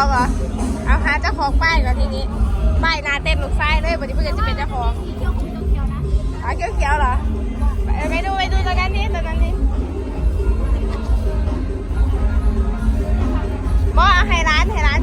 องเหรอ เอาหาเจ้าของป้ายก่อนทีนี้ ป้ายนาเต้นลูกไส้เลยวันนี้เพื่อนจะเป็นเจ้าของอ๋วเขียวๆเหรอ ไปดูไปดูตอนนั้นนี่ตอนนั้นนี่บอกให้ร้านให้ร้าน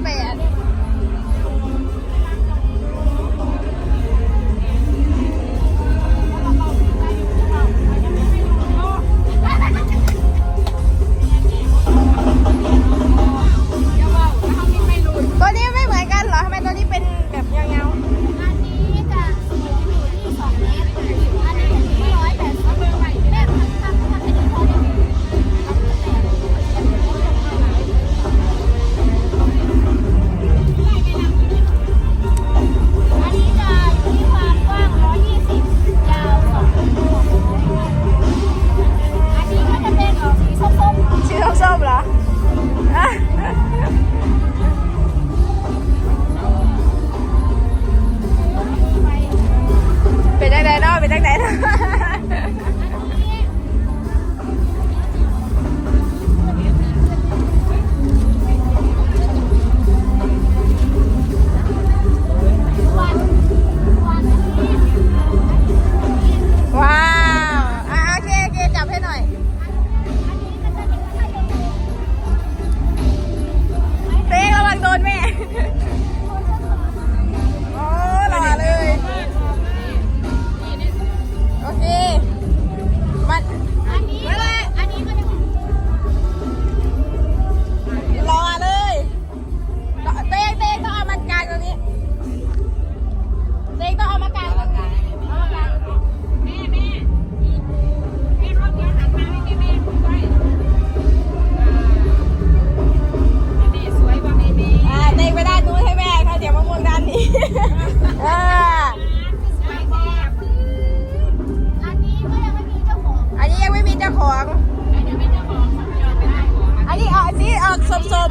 นส้ม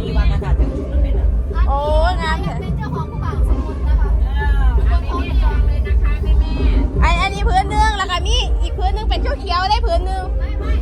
มีวันอากาศเป็นๆ โอ้ยงามแท้เป็นเจ้าของกระเป๋าสมุดนะคะคนโอนจองเลยนะคะแม่ไออันนี้พื้นหนึงแล้วก็มีอีกพื้นหนึงเป็นเขียวๆได้พื้นหนึง ไม่ไม่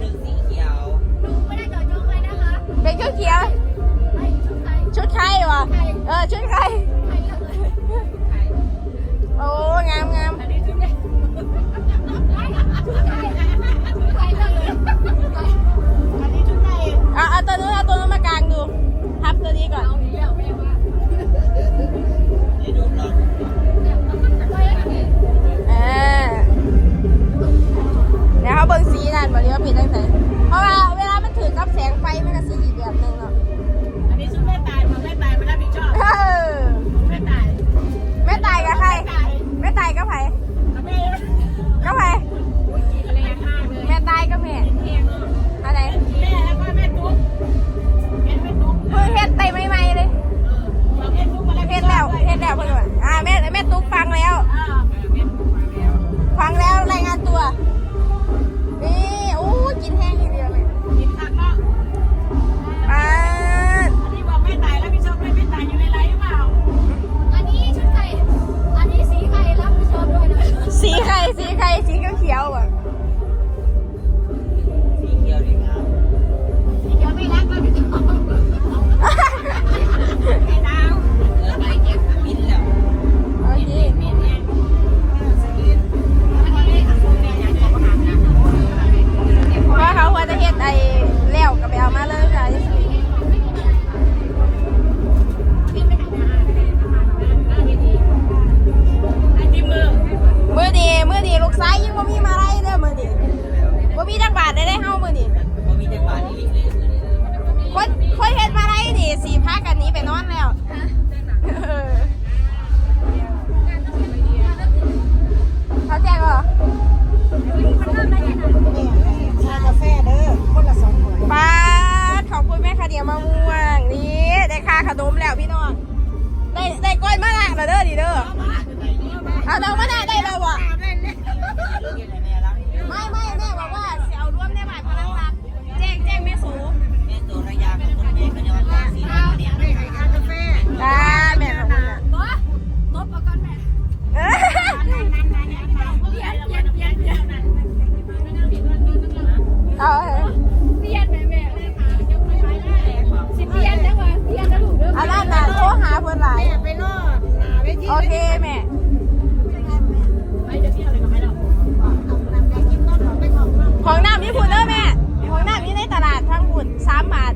นสามบาท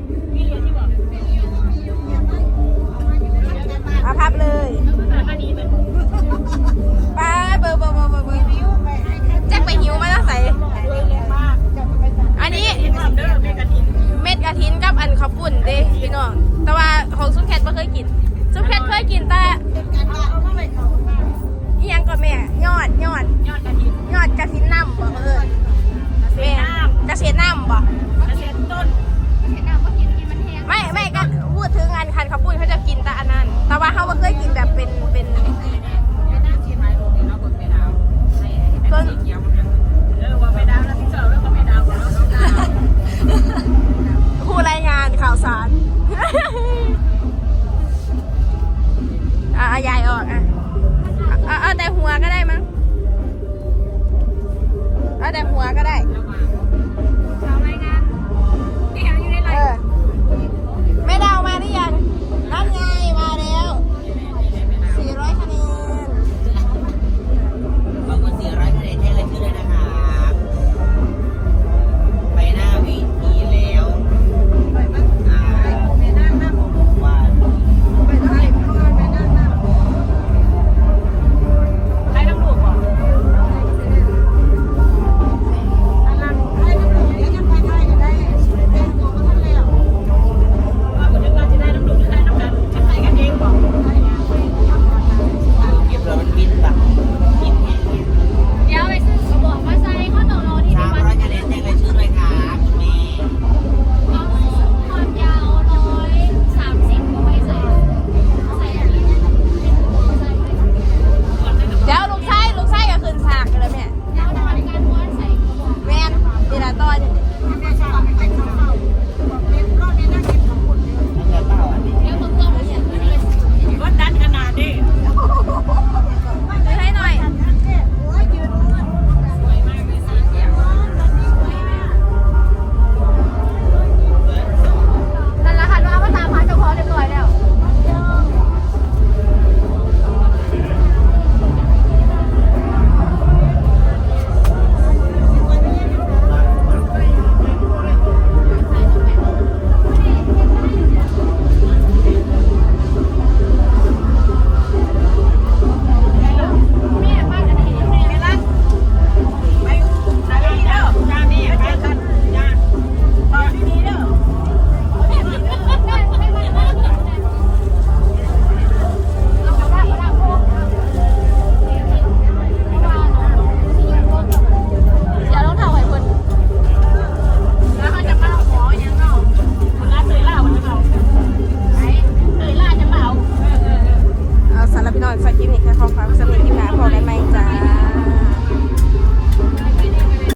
เอาพับเลยป้าเบอร์เบอร์เบอร์เบอร์เบอร์แจ็คไปหิวมาตั้งใส่อันนี้เม็ดกระถินกับอันข้าวปุ่นเด้พี่น้อง แต่ว่าของซุ้มแคทไม่เคยกิน ซุ้มแคทเคยกินแต่ยังก็แม่ยอดยอดยอดกระถินยอดกระถินน้ำบ่เออแม่กระเสียน้ำบ่ ไม่ไม่ก็พูดถึงอันคันข้าปุ้ยเขาจะกินแต่อันนั้น แต่ว่าเขาไม่เคยกินแบบเป็นเป็นเพิ่งผู้รายงานข่าวสารอะยายออกอะเอาแต่หัวก็ได้มั้งเอาแต่หัวก็ได้